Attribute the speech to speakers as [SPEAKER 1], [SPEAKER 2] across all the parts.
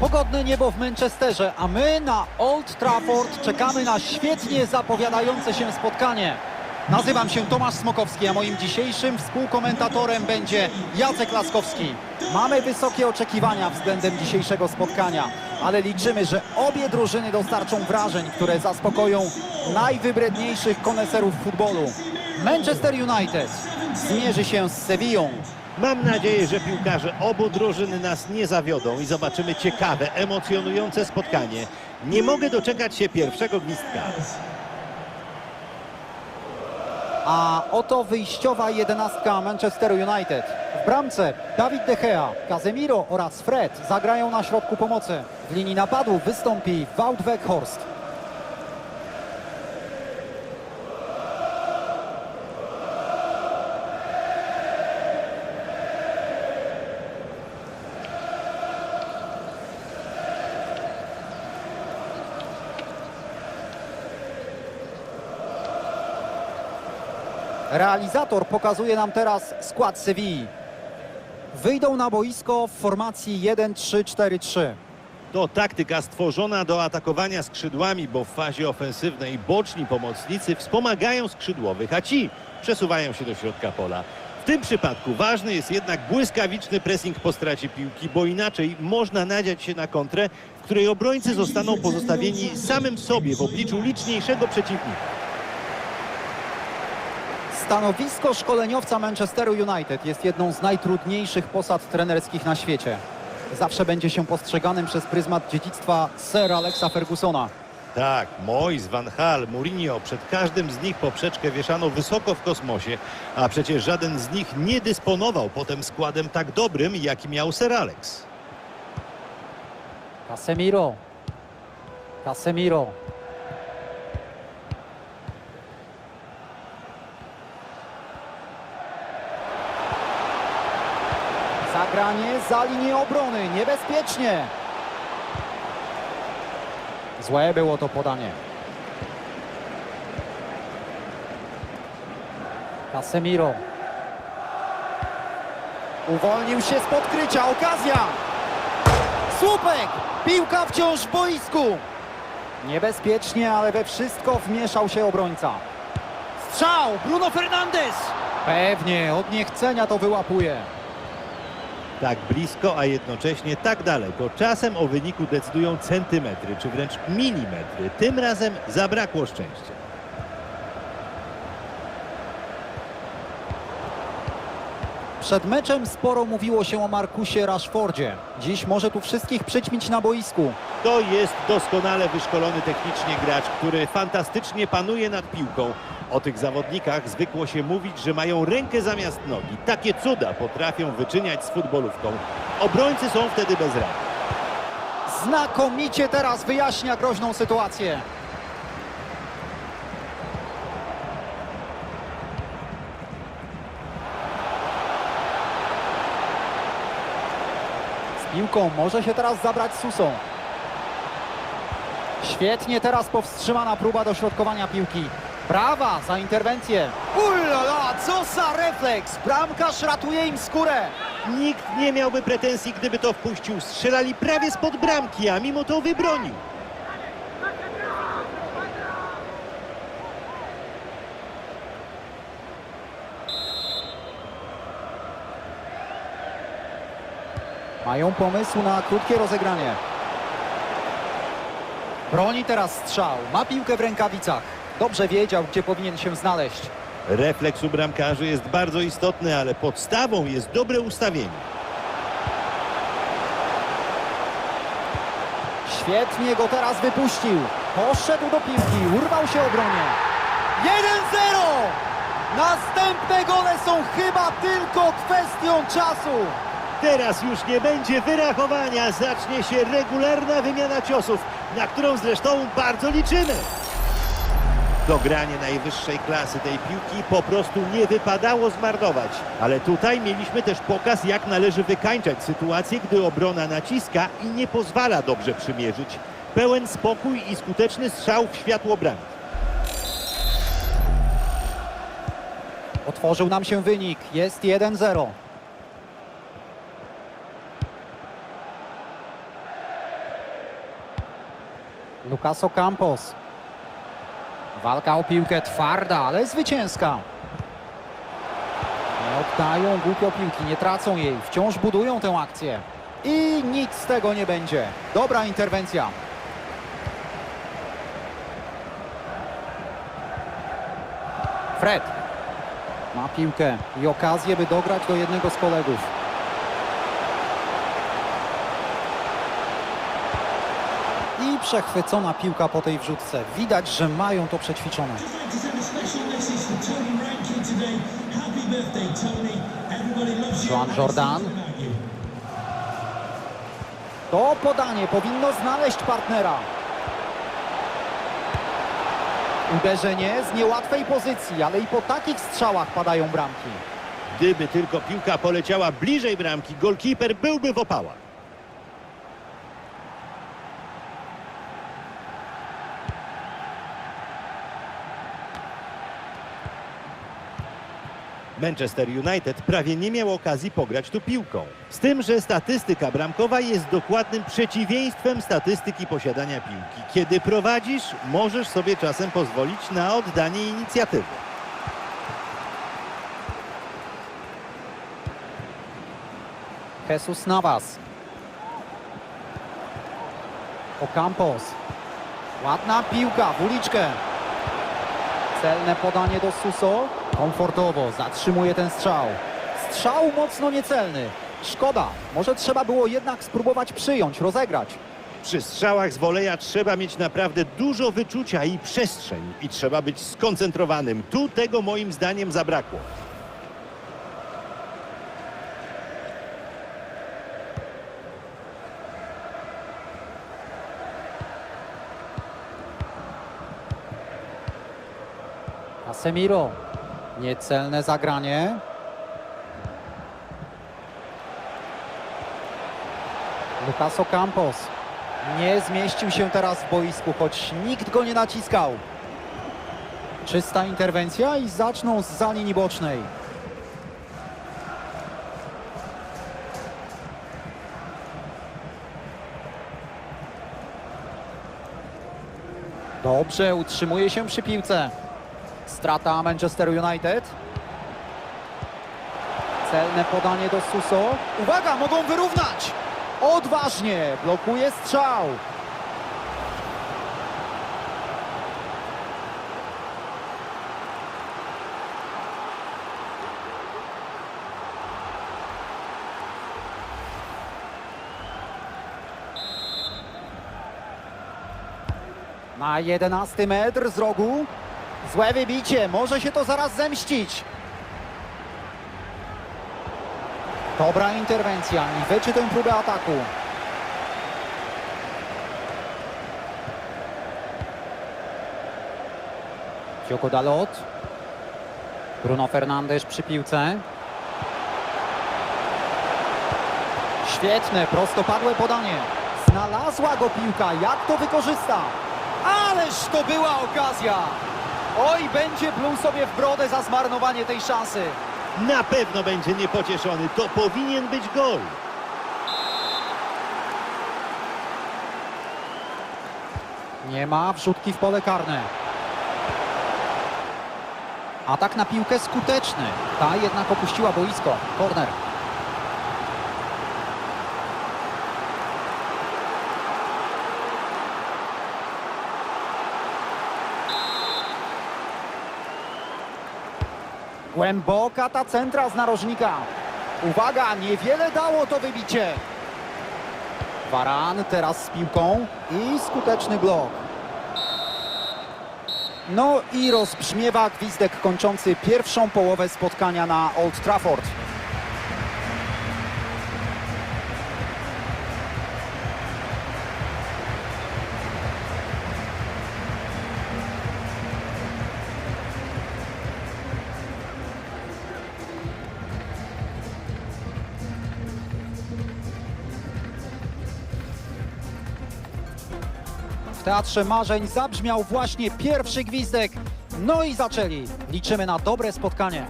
[SPEAKER 1] Pogodne niebo w Manchesterze, a my na Old Trafford czekamy na świetnie zapowiadające się spotkanie. Nazywam się Tomasz Smokowski, a moim dzisiejszym współkomentatorem będzie Jacek Laskowski. Mamy wysokie oczekiwania względem dzisiejszego spotkania, ale liczymy, że obie drużyny dostarczą wrażeń, które zaspokoją najwybredniejszych koneserów futbolu. Manchester United zmierzy się z Sevillą.
[SPEAKER 2] Mam nadzieję, że piłkarze obu drużyn nas nie zawiodą i zobaczymy ciekawe, emocjonujące spotkanie. Nie mogę doczekać się pierwszego gwizdka.
[SPEAKER 1] A oto wyjściowa jedenastka Manchester United. W bramce Dawid De Gea, Casemiro oraz Fred zagrają na środku pomocy. W linii napadu wystąpi Wout Weghorst. Realizator pokazuje nam teraz skład Sewilli. Wyjdą na boisko w formacji 1-3-4-3.
[SPEAKER 2] To taktyka stworzona do atakowania skrzydłami, bo w fazie ofensywnej boczni pomocnicy wspomagają skrzydłowych, a ci przesuwają się do środka pola. W tym przypadku ważny jest jednak błyskawiczny pressing po stracie piłki, bo inaczej można nadziać się na kontrę, w której obrońcy zostaną pozostawieni samym sobie w obliczu liczniejszego przeciwnika.
[SPEAKER 1] Stanowisko szkoleniowca Manchesteru United jest jedną z najtrudniejszych posad trenerskich na świecie. Zawsze będzie się postrzeganym przez pryzmat dziedzictwa Sir Alexa Fergusona.
[SPEAKER 2] Tak, Mois, Van Hal, Mourinho, przed każdym z nich poprzeczkę wieszano wysoko w kosmosie, a przecież żaden z nich nie dysponował potem składem tak dobrym, jaki miał Sir Alex.
[SPEAKER 1] Casemiro. Casemiro. Zagranie za linię obrony. Niebezpiecznie. Złe było to podanie. Casemiro. Uwolnił się z podkrycia. Okazja. Słupek! Piłka wciąż w boisku. Niebezpiecznie, ale we wszystko wmieszał się obrońca. Strzał! Bruno Fernandes! Pewnie, od niechcenia to wyłapuje.
[SPEAKER 2] Tak blisko, a jednocześnie tak daleko. Czasem o wyniku decydują centymetry, czy wręcz milimetry. Tym razem zabrakło szczęścia.
[SPEAKER 1] Przed meczem sporo mówiło się o Markusie Rashfordzie. Dziś może tu wszystkich przyćmić na boisku.
[SPEAKER 2] To jest doskonale wyszkolony technicznie gracz, który fantastycznie panuje nad piłką. O tych zawodnikach zwykło się mówić, że mają rękę zamiast nogi. Takie cuda potrafią wyczyniać z futbolówką. Obrońcy są wtedy bez.
[SPEAKER 1] Znakomicie teraz wyjaśnia groźną sytuację. Z piłką może się teraz zabrać Susą. Świetnie teraz powstrzymana próba dośrodkowania piłki. Brawa za interwencję. Ulala, co za refleks! Bramkarz ratuje im skórę.
[SPEAKER 2] Nikt nie miałby pretensji, gdyby to wpuścił. Strzelali prawie spod bramki, a mimo to wybronił.
[SPEAKER 1] Mają pomysł na krótkie rozegranie. Broni teraz strzał. Ma piłkę w rękawicach. Dobrze wiedział, gdzie powinien się znaleźć.
[SPEAKER 2] Refleks u bramkarzy jest bardzo istotny, ale podstawą jest dobre ustawienie.
[SPEAKER 1] Świetnie go teraz wypuścił. Poszedł do piłki, urwał się obronie. 1-0! Następne gole są chyba tylko kwestią czasu.
[SPEAKER 2] Teraz już nie będzie wyrachowania, zacznie się regularna wymiana ciosów, na którą zresztą bardzo liczymy. Dogranie najwyższej klasy tej piłki po prostu nie wypadało zmarnować. Ale tutaj mieliśmy też pokaz, jak należy wykańczać sytuację, gdy obrona naciska i nie pozwala dobrze przymierzyć. Pełen spokój i skuteczny strzał w światło bramki.
[SPEAKER 1] Otworzył nam się wynik. Jest 1-0. Lucas Ocampos. Walka o piłkę twarda, ale zwycięska. Nie oddają głupio piłki, nie tracą jej, wciąż budują tę akcję. I nic z tego nie będzie. Dobra interwencja. Fred ma piłkę i okazję, by dograć do jednego z kolegów. I przechwycona piłka po tej wrzutce. Widać, że mają to przećwiczone. Joan Jordan. To podanie powinno znaleźć partnera. Uderzenie z niełatwej pozycji, ale i po takich strzałach padają bramki.
[SPEAKER 2] Gdyby tylko piłka poleciała bliżej bramki, golkiper byłby w opałach. Manchester United prawie nie miał okazji pograć tu piłką. Z tym, że statystyka bramkowa jest dokładnym przeciwieństwem statystyki posiadania piłki. Kiedy prowadzisz, możesz sobie czasem pozwolić na oddanie inicjatywy.
[SPEAKER 1] Jesus Navas. Ocampos. Ładna piłka w uliczkę. Celne podanie do Suso. Komfortowo zatrzymuje ten strzał. Strzał mocno niecelny. Szkoda. Może trzeba było jednak spróbować przyjąć, rozegrać.
[SPEAKER 2] Przy strzałach z woleja trzeba mieć naprawdę dużo wyczucia i przestrzeń i trzeba być skoncentrowanym. Tu tego moim zdaniem zabrakło.
[SPEAKER 1] Casemiro. Niecelne zagranie. Lucas Ocampos. Nie zmieścił się teraz w boisku, choć nikt go nie naciskał. Czysta interwencja i zaczną z za linii bocznej. Dobrze, utrzymuje się przy piłce. Strata Manchester United. Celne podanie do Suso. Uwaga, mogą wyrównać! Odważnie, blokuje strzał. Na 11 metr z rogu. Złe wybicie, może się to zaraz zemścić. Dobra interwencja i wyczy tę próbę ataku. Diogo Dalot. Bruno Fernandes przy piłce. Świetne, prostopadłe podanie. Znalazła go piłka, jak to wykorzysta? Ależ to była okazja! Oj, będzie pluł sobie w brodę za zmarnowanie tej szansy.
[SPEAKER 2] Na pewno będzie niepocieszony. To powinien być gol.
[SPEAKER 1] Nie ma wrzutki w pole karne. Atak na piłkę skuteczny. Ta jednak opuściła boisko. Korner. Głęboka ta centra z narożnika. Uwaga, niewiele dało to wybicie. Waran teraz z piłką i skuteczny blok. No i rozbrzmiewa gwizdek kończący pierwszą połowę spotkania na Old Trafford. Teatrze Marzeń zabrzmiał właśnie pierwszy gwizdek. No i zaczęli. Liczymy na dobre spotkanie.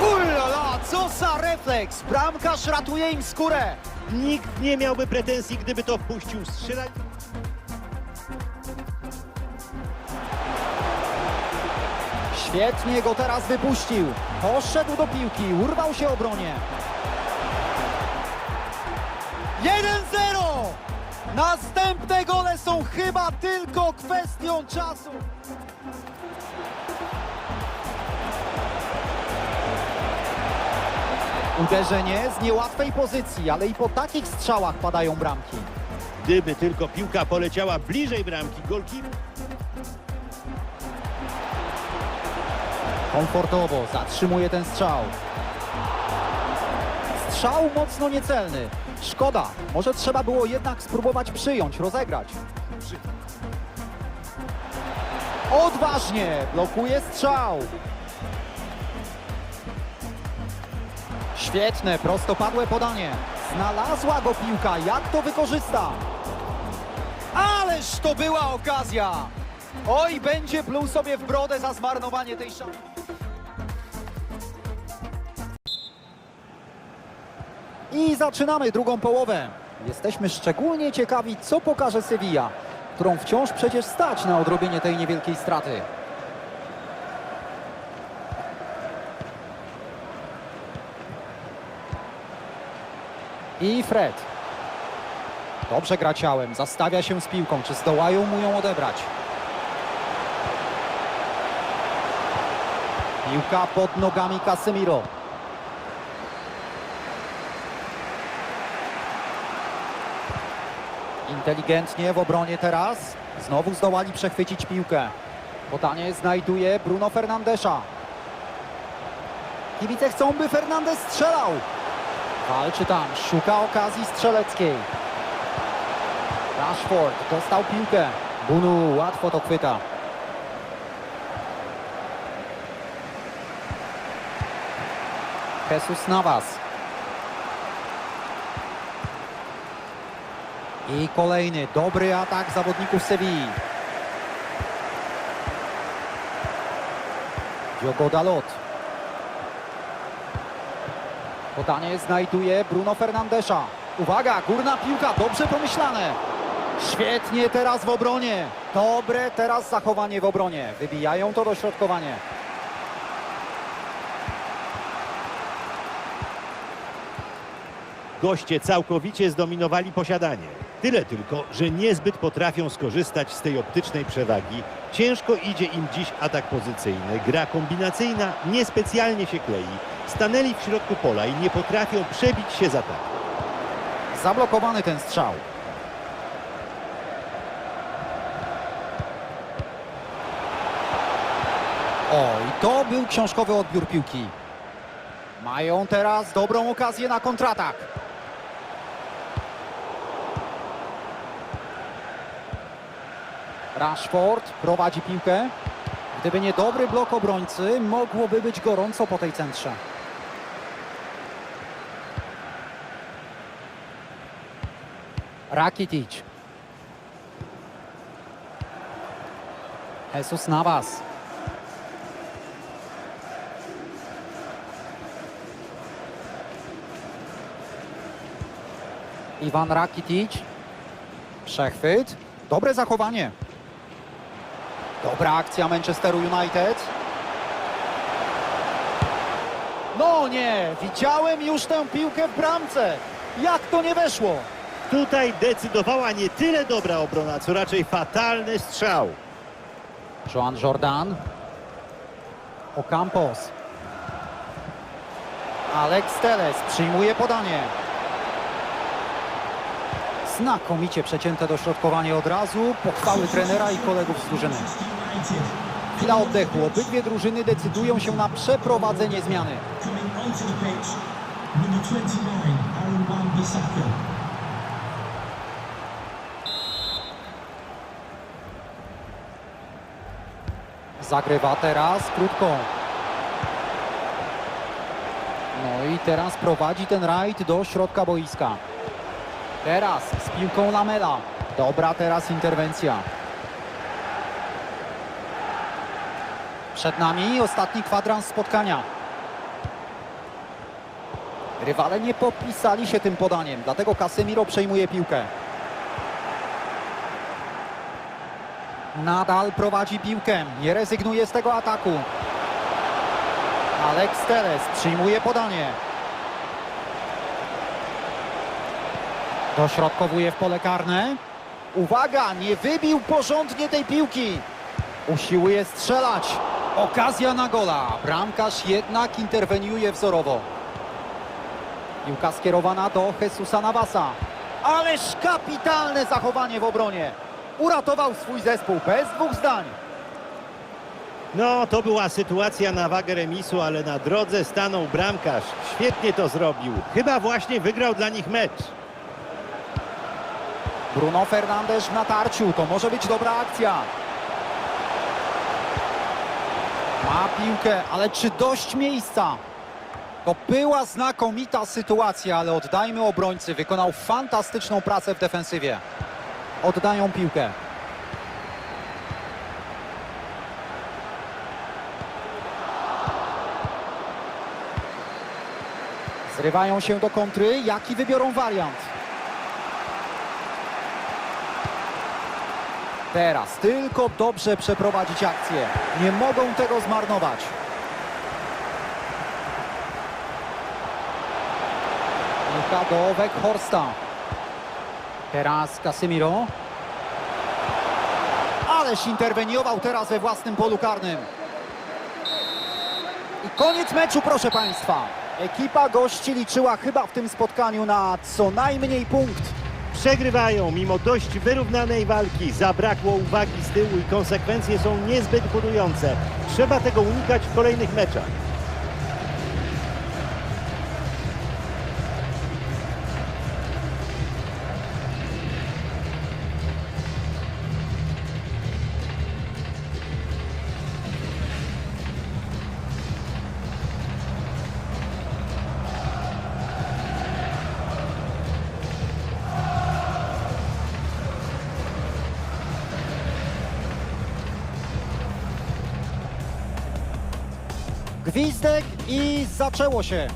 [SPEAKER 1] Ulala, co za refleks! Bramkarz ratuje im skórę.
[SPEAKER 2] Nikt nie miałby pretensji, gdyby to wpuścił strzelać.
[SPEAKER 1] Świetnie go teraz wypuścił. Poszedł do piłki, urwał się obronie. 1-0! Następne gole są chyba tylko kwestią czasu. Uderzenie z niełatwej pozycji, ale i po takich strzałach padają bramki.
[SPEAKER 2] Gdyby tylko piłka poleciała bliżej bramki, golkiper
[SPEAKER 1] Komfortowo zatrzymuje ten strzał. Strzał mocno niecelny. Szkoda, może trzeba było jednak spróbować przyjąć, rozegrać. Odważnie blokuje strzał. Świetne, prostopadłe podanie. Znalazła go piłka, jak to wykorzysta? Ależ to była okazja! Oj, będzie pluł sobie w brodę za zmarnowanie tej szansy. I zaczynamy drugą połowę. Jesteśmy szczególnie ciekawi, co pokaże Sevilla, którą wciąż przecież stać na odrobienie tej niewielkiej straty. I Fred. Dobrze gra ciałem, zastawia się z piłką. Czy zdołają mu ją odebrać? Piłka pod nogami Casemiro. Inteligentnie w obronie teraz. Znowu zdołali przechwycić piłkę. Podanie znajduje Bruno Fernandesza. Kibice chcą, by Fernandes strzelał. Walczy tam, szuka okazji strzeleckiej. Rashford dostał piłkę. Bunu łatwo to chwyta. Jesus Navas. I kolejny dobry atak zawodników Sewilli. Diogo Dalot. Podanie znajduje Bruno Fernandesza. Uwaga, górna piłka, dobrze pomyślane. Świetnie teraz w obronie. Dobre teraz zachowanie w obronie. Wybijają to dośrodkowanie.
[SPEAKER 2] goście całkowicie zdominowali posiadanie. Tyle tylko, że niezbyt potrafią skorzystać z tej optycznej przewagi. Ciężko idzie im dziś atak pozycyjny. Gra kombinacyjna niespecjalnie się klei. Stanęli w środku pola i nie potrafią przebić się za tak.
[SPEAKER 1] Zablokowany ten strzał. O, i to był książkowy odbiór piłki. Mają teraz dobrą okazję na kontratak. Rashford prowadzi piłkę. Gdyby nie dobry blok obrońcy, mogłoby być gorąco po tej centrze. Rakitic. Jesus Navas. Iwan Rakitic. Przechwyt. Dobre zachowanie. Dobra akcja Manchesteru United. No nie, widziałem już tę piłkę w bramce. Jak to nie weszło?
[SPEAKER 2] Tutaj decydowała nie tyle dobra obrona, co raczej fatalny strzał.
[SPEAKER 1] Joan Jordan. Ocampos. Alex Teles przyjmuje podanie. Znakomicie przecięte dośrodkowanie od razu. Pochwały trenera i kolegów z drużyny. Chwila oddechu. Obydwie drużyny decydują się na przeprowadzenie zmiany.
[SPEAKER 3] Coming onto the pitch, number 29, Aaron Wan-Bissaka.
[SPEAKER 1] Zagrywa teraz krótką. No i teraz prowadzi ten rajd do środka boiska. Teraz z piłką Lamela. Dobra teraz interwencja. Przed nami ostatni kwadrans spotkania. Rywale nie popisali się tym podaniem, dlatego Casemiro przejmuje piłkę. Nadal prowadzi piłkę, nie rezygnuje z tego ataku. Alex Teles przyjmuje podanie. Dośrodkowuje w pole karne. Uwaga, nie wybił porządnie tej piłki. Usiłuje strzelać. Okazja na gola. Bramkarz jednak interweniuje wzorowo. Piłka skierowana do Jesusa Navasa. Ależ kapitalne zachowanie w obronie. Uratował swój zespół bez dwóch zdań.
[SPEAKER 2] No, to była sytuacja na wagę remisu, ale na drodze stanął bramkarz. Świetnie to zrobił. Chyba właśnie wygrał dla nich mecz.
[SPEAKER 1] Bruno Fernandes w natarciu. To może być dobra akcja. Ma piłkę, ale czy dość miejsca? To była znakomita sytuacja, ale oddajmy obrońcy. Wykonał fantastyczną pracę w defensywie. Oddają piłkę. Zrywają się do kontry. Jaki wybiorą wariant? Teraz tylko dobrze przeprowadzić akcję. Nie mogą tego zmarnować. Piłka do Weghorsta. Teraz Casemiro. Ależ interweniował teraz we własnym polu karnym. I koniec meczu, proszę Państwa. Ekipa gości liczyła chyba w tym spotkaniu na co najmniej punkt.
[SPEAKER 2] Przegrywają mimo dość wyrównanej walki. Zabrakło uwagi z tyłu i konsekwencje są niezbyt budujące. Trzeba tego unikać w kolejnych meczach.
[SPEAKER 1] Gwizdek i zaczęło się.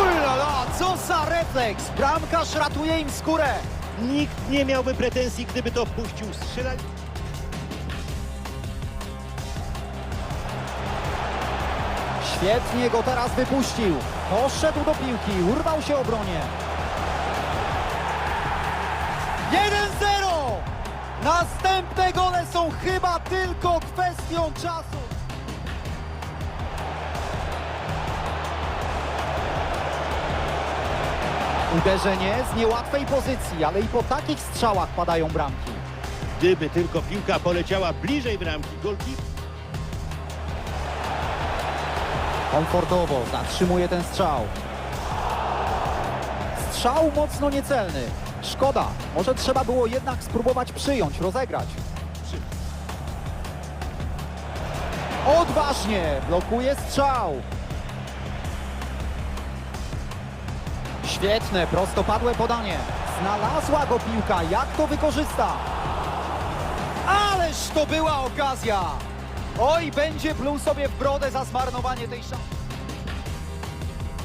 [SPEAKER 1] Ulala, co za refleks! Bramkarz ratuje im skórę.
[SPEAKER 2] Nikt nie miałby pretensji, gdyby to wpuścił. Strzelali...
[SPEAKER 1] Świetnie go teraz wypuścił. Poszedł do piłki, urwał się obronie. Następne gole są chyba tylko kwestią czasu. Uderzenie z niełatwej pozycji, ale i po takich strzałach padają bramki.
[SPEAKER 2] Gdyby tylko piłka poleciała bliżej bramki, golkiper...
[SPEAKER 1] Komfortowo zatrzymuje ten strzał. Strzał mocno niecelny. Szkoda, może trzeba było jednak spróbować przyjąć, rozegrać. Odważnie blokuje strzał. Świetne, prostopadłe podanie. Znalazła go piłka, jak to wykorzysta? Ależ to była okazja! Oj, będzie pluł sobie w brodę za zmarnowanie tej szansy.